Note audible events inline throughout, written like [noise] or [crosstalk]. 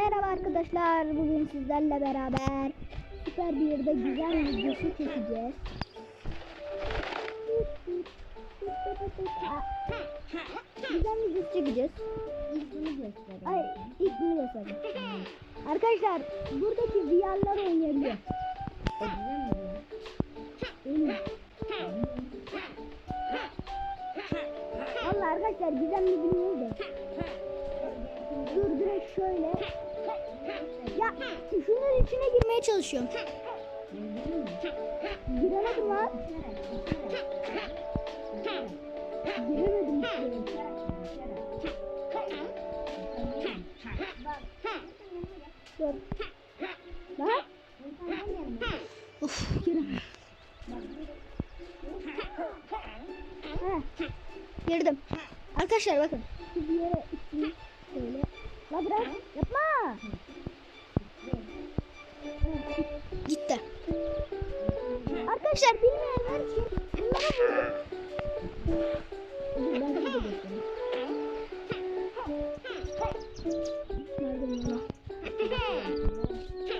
Merhaba arkadaşlar. Bugün sizlerle beraber süper bir yerde güzel videosu çekeceğiz. Güzel videosu çekeceğiz. İlk bunu gösterelim. Ay ilk bunu göstereyim. Arkadaşlar buradaki VR'lar oynayabiliyor. Valla arkadaşlar güzel mi bilmiyorum da. Dur direkt şöyle. Şunun içine girmeye çalışıyorum. Giremedim lan. Giremedim işte. Dur. Bak. Of giremedim. Girdim. Arkadaşlar bakın. Bir yere. Şöyle. La bırak. Yapma. Gitti. Arkadaşlar bilmeyenler için bunlara. Nerede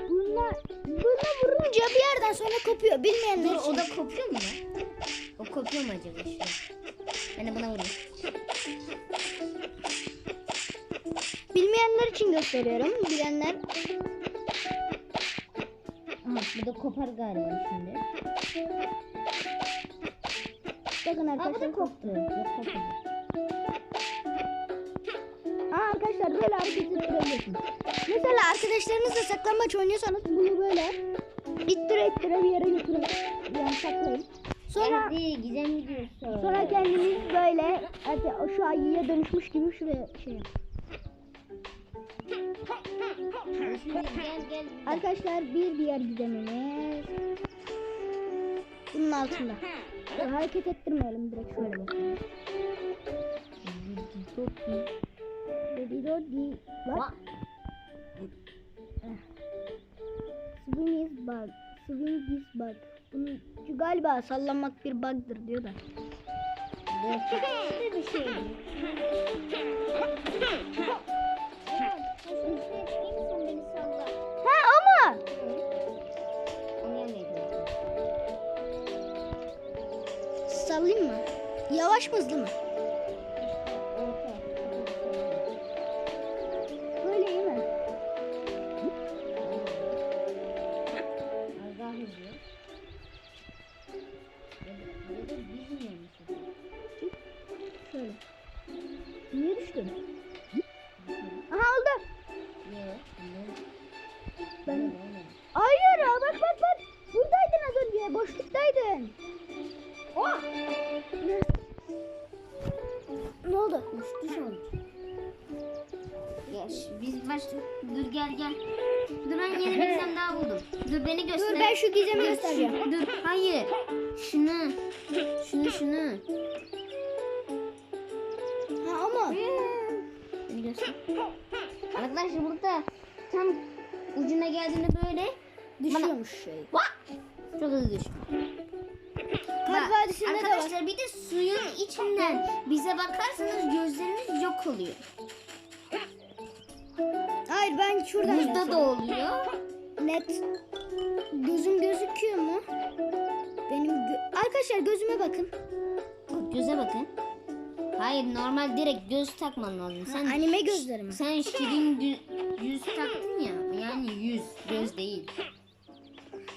bunlar? Bununla vurunca bir yerden sonra kopuyor. Bilmeyenler Dur için. o da kopuyor mu ya? O kopuyor mu acaba işte? Ben de buna vurayım. Bilmeyenler için gösteriyorum. Bilenler Aha bu da kopar galiba şimdi. bakın Aa arkadaşlar. da koptu. Yok kopmadı. Aa, arkadaşlar böyle hareket ettirebiliyorsunuz. Mesela arkadaşlarınızla saklambaç oynuyorsanız bunu böyle ittire ittire bir yere götürün. Yani saklayın. Sonra Geldi gizem videosu. sonra kendiniz böyle hatta şu ayıya dönüşmüş gibi şuraya şey yapın. Arkadaşlar bir diğer gizemimiz bunun altında. Dur, hareket ettirmeyelim direkt şöyle bakalım. Dedi dodi. Bak. Swing is bug. Swing is bug. Bunun şu galiba sallanmak bir bug'dır diyor da. Böyle bir şey. Yavaş mı hızlı mı? Dur gel gel. Dur ben yeni bir gizem daha buldum. Dur beni göster. Dur ben şu gizemi göstereceğim. Dur hayır. Şunu. Şunu şunu. Ha ama. Beni göster. Arkadaşlar burada tam ucuna geldiğinde böyle Düşüyormuş şey. Vah! Çok hızlı. Kalp Bak. Arkadaşlar bir de suyun içinden bize bakarsanız gözleriniz yok oluyor. Hayır ben şuradan Buzda da oluyor. Net. Gözüm gözüküyor mu? Benim gö- Arkadaşlar gözüme bakın. Bak, Göze bakın. Hayır normal direkt göz takman lazım. Sen Anime gözlerim. sen şirin yüz taktın ya. Yani yüz göz değil.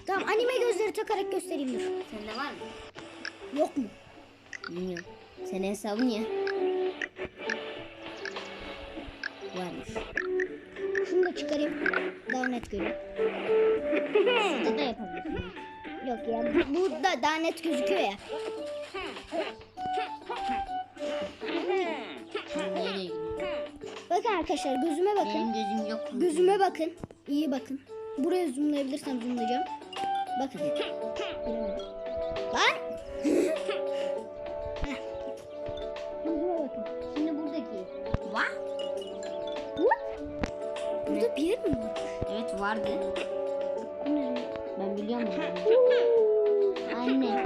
Tamam anime gözleri takarak göstereyim dur. Sende var mı? Yok mu? Bilmiyorum. Senin hesabın ya. Varmış. Şunu da çıkarayım. Daha net göreyim. Şurada da yapabilirsin. Yok ya bu- burada daha net gözüküyor ya. Bakın arkadaşlar gözüme bakın. Benim gözüm yok. Gözüme bakın. İyi bakın. Buraya zoomlayabilirsem zoomlayacağım. Bakın. Lan. Bir yer mi var? Evet vardı. Ben biliyorum bunu. Anne.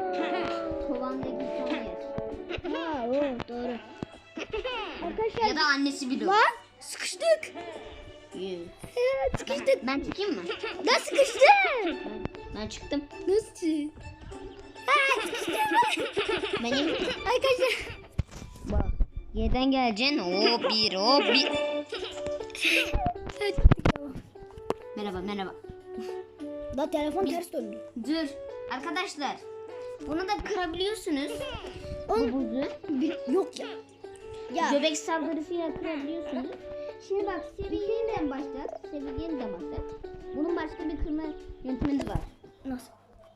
Kovandaki son yer. Ha o doğru. Arkadaşlar Ya da annesi biliyor. lan sıkıştık. 100. Evet sıkıştık. Ben çıkayım mı? Nasıl sıkıştı? Ben çıktım. Nasıl? Ha sıkıştı. Ben iyiyim. Arkadaşlar. Bak. Yerden geleceksin. Hop bir hop bir. Merhaba merhaba. Da telefon ters döndü. Dur. Arkadaşlar. Bunu da kırabiliyorsunuz. Bu buzu. bir- yok ya. Ya. Göbek saldırısıyla kırabiliyorsunuz. Şimdi bak seviye yeniden başlat. Seviye yeniden başlat. Bunun başka bir kırma yöntemimiz var. Nasıl?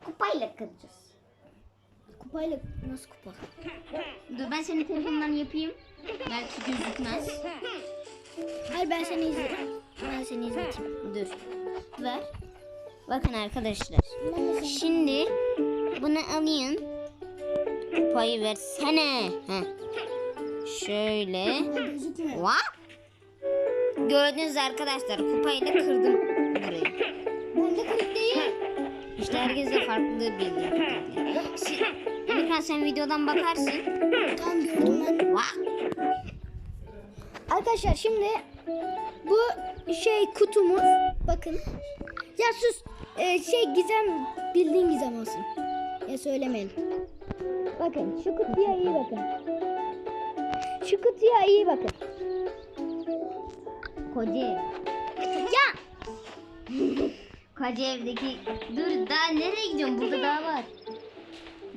Kupayla kıracağız. Kupayla nasıl kupa? Dur ben senin telefonundan yapayım. Belki gözükmez. Hayır ben seni izlerim. Ben seni izleteyim. Dur. Ver. Bakın arkadaşlar. Şimdi bunu alayım. Kupayı versene. Heh. Şöyle. Vak. Gördünüz arkadaşlar kupayla kırdım burayı. Bende kırık değil. İşte herkes de farklı Si Emirkan sen videodan bakarsın. Tam gördüm ben. Vak. Arkadaşlar şimdi bu şey kutumuz. Bakın. Ya sus. Ee, şey gizem bildiğin gizem olsun. Ya söylemeyelim. Bakın şu kutuya iyi bakın. Şu kutuya iyi bakın. Koca. Ya Koca evdeki... Dur daha nereye gidiyorsun? Burada daha var.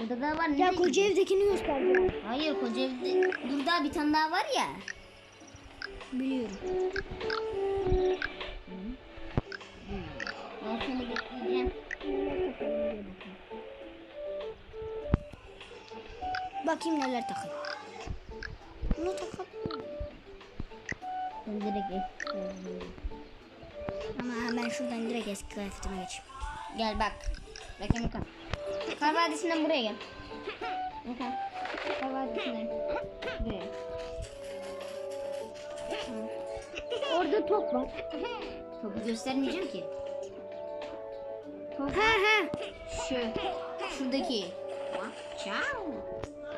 Burada daha var. Nereye ya koca gidiyorsun? evdekini göstereceğim. Hayır koca evde. Dur daha bir tane daha var ya. Biliyorum. Ben seni bekleyeceğim. Bakayım neler takın. Bunu takalım. Ben direkt eski Ama hemen şuradan direkt eski kıyafetime geçeyim. Gel bak. Bak Emirkan. Kar Vadisi'nden buraya gel. [laughs] Emirkan. Kar Vadisi'nden buraya. Orada top var. Topu göstermeyeceğim ki. Top Ha ha. şu. Şuradaki. Ciao.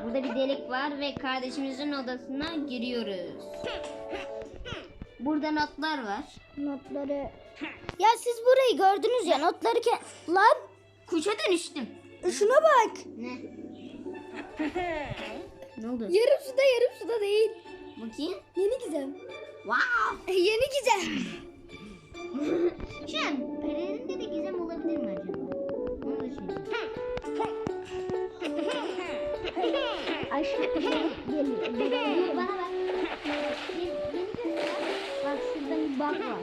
Burada bir delik var ve kardeşimizin odasına giriyoruz. Burada notlar var. Notları. Ya siz burayı gördünüz ya notları ke... Lan Kuşa dönüştüm. şuna bak. Ne? [laughs] ne oldu? Yarım suda yarım suda değil. Bakayım. Yeni gizem. Wow. Yeni gizem. Şu an pelerinde de gizem olabilir mi acaba? Onu düşünüyorum. Aşkım geliyor. Bana bak. Yeni, yeni göster. Bak şurada bir bak var.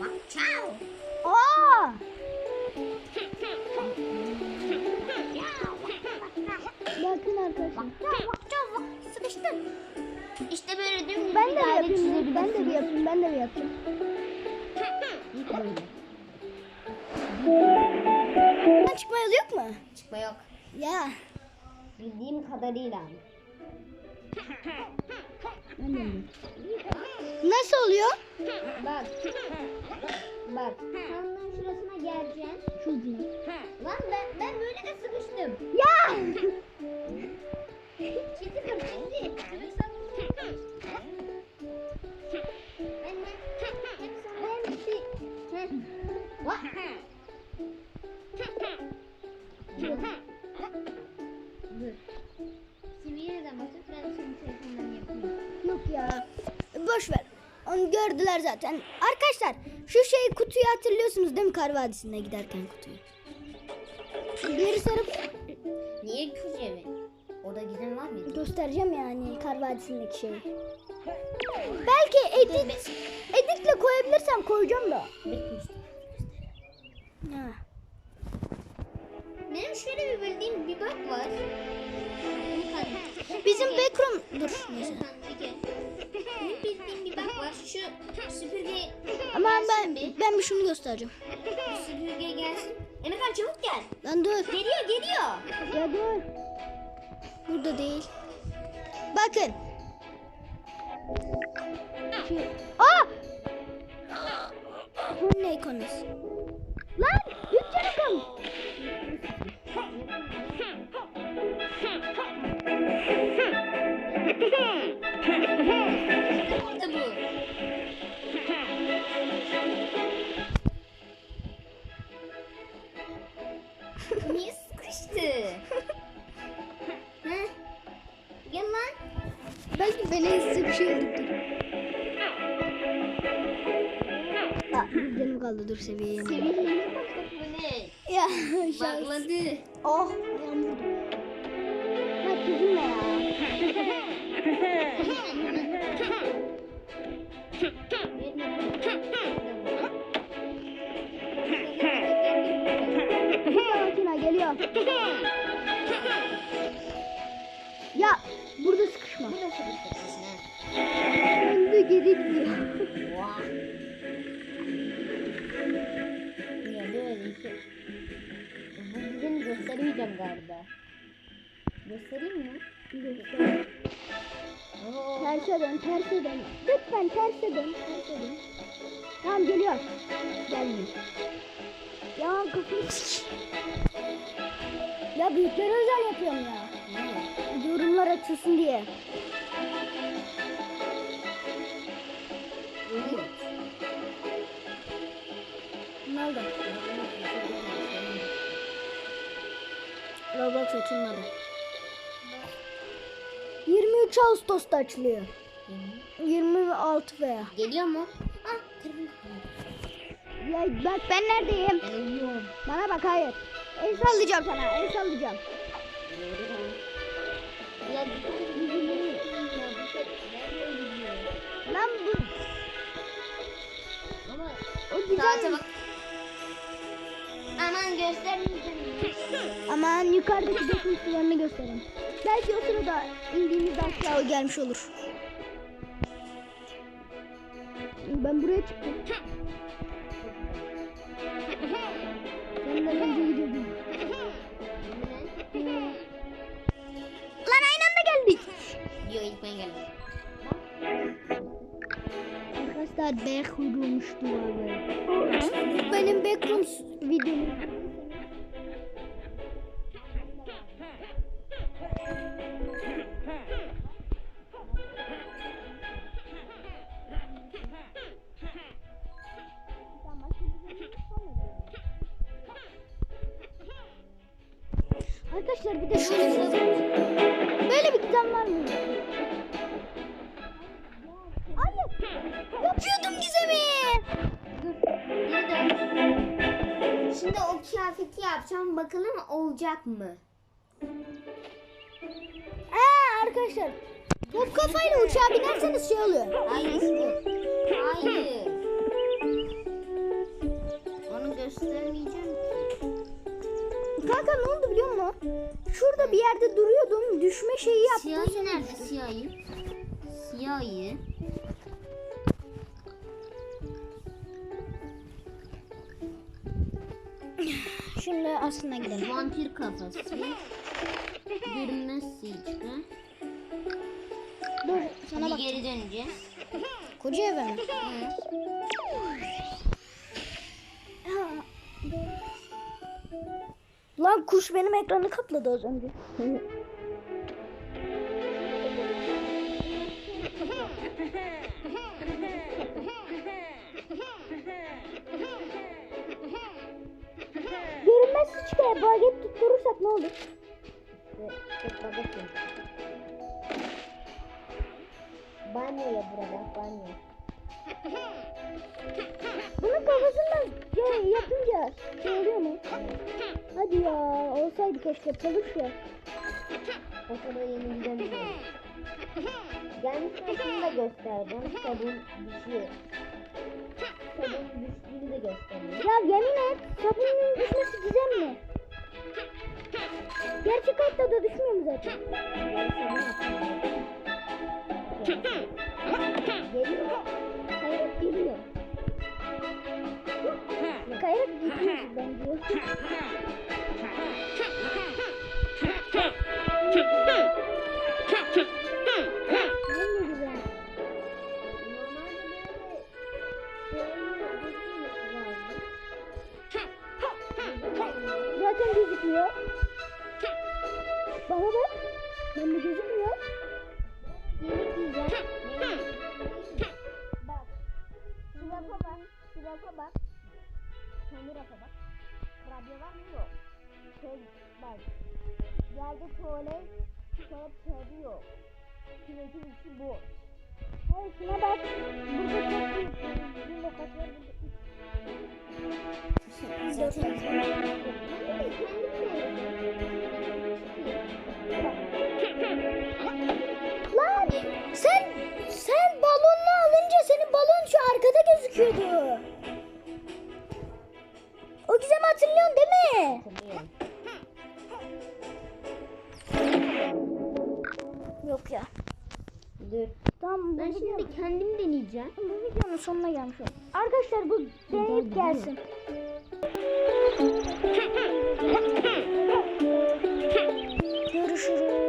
Bak ciao. Aa! Bakın arkadaşlar. Bak ciao bak ciao bak sıkıştım. İşte böyle dümdüz Ben bir de daire yapayım. Ben de bir çizebilirsiniz. yapayım. Ben de bir yapayım. Buradan çıkma yolu yok mu? Çıkma yok. Ya. Bildiğim kadarıyla. Nasıl oluyor? Bak. Bak. Sandığın şurasına geleceksin. Şurada. Lan ben, ben böyle de sıkıştım. Ya! [laughs] gördüler zaten. Arkadaşlar şu şey kutuyu hatırlıyorsunuz değil mi Kar Vadisi'ne giderken kutuyu? Geri sarıp Niye kuş evi? Orada gizem var mıydı? göstereceğim yani Kar Vadisi'ndeki şeyi. Belki edit editle koyabilirsem koyacağım da. Ha. Benim şöyle bir bildiğim bir bak var. Bizim backroom dur neyse. Benim bildiğim bir bak var. Şu süpürge Ama ben bir. ben bir şunu göstereceğim. Süpürge gelsin. Emirkan çabuk gel. Lan dur. Geliyor geliyor. Ya dur. Burada değil. Bakın. Şu... Aa! Bu ne konusu? Lan! Bütçe rakam. [laughs] nerede bu? Niye sıkıştı? Gel lan. Belki belediye bir. Şey canım kaldı dur seviyeye. Seviyeye bak bu ne? Ya şans. Bakladı. Oh. Makina geliyor. Ya burada sıkışma. Döndü geri gidiyor. Ya bugün göstermeyeceğim galiba. Göstereyim mi? Oo. Terse dön, terse dön. Lütfen terse dön, terse dön. Tamam geliyor. Gelmiyor. Ya kafamı. Ya büyüklere özel yapıyorum ya. Yorumlar açılsın diye. Ne oldu? Roblox açılmadı. 23 Ağustos'ta açılıyor. 26 veya. Geliyor mu? Ah. Ya bak ben neredeyim? Ben uyuyorum. Bana bak hayır. El sallayacağım sana, el sallayacağım. Ya Lan bu o güzel. Aman göstermeyeceğim. Aman yukarıdaki defin sularını gösterin. Belki o sırada indiğimizde aşağı o gelmiş olur. Ben buraya çıktım. Arkadaşlar backroom'muş duvarı. Benim backroom videom. Arkadaşlar bir de şöyle Böyle bir gizem var mı? Yapıyordum gizemi. Şimdi o kıyafeti yapacağım. Bakalım olacak mı? Aa arkadaşlar. Bu kafayla uçağa binerseniz şey oluyor. Hayır. Hayır. Onu göstermeyeceğim. Kanka ne oldu biliyor musun? Şurada bir yerde duruyordum. Düşme şeyi yaptım. Siyahi nerede siyahi? Siyahi. Şimdi aslında gidelim. Vampir kafası. Görünmez işte. Dur sana Bir bak. geri döneceğiz. Koca eve mi? Lan kuş benim ekranı kapladı az önce. [laughs] Bunun kafasından şey yapınca şey oluyor mu? Hadi ya olsaydı keşke çalış ya. O kadar yeni gidemiyorum. Gelmişken şunu da gösterdim. Sabun düşüyor. Sabun düştüğünü de göstereyim. Ya yemin et sabunun düşmesi güzel mi? Gerçek hayatta da düşmüyor mu zaten? Geliyor. Kayarak gidiyor bence. Zaten gözükmüyor. Bana bak. Ben de gözükmüyor. Yemek yiyeceğim. Bak. Şurafa bak. Şurafa bak kamera kadar. Radyo var mı? Yok. Şey, bak. Radyo tuvalet, tuvalet kağıdı yok. Küvetin içi boş. Hayır şuna bak. Burada çok büyük. Bir lokasyon burada. Zaten. Lan sen sen balonla alınca senin balon şu arkada gözüküyordu. Bu gizemi hatırlıyorsun değil mi? Yok ya. Dur. Tamam, ben şimdi kendim deneyeceğim. Bu videonun sonuna gelmiş oldum. Arkadaşlar bu deneyip gelsin. [laughs] Görüşürüz.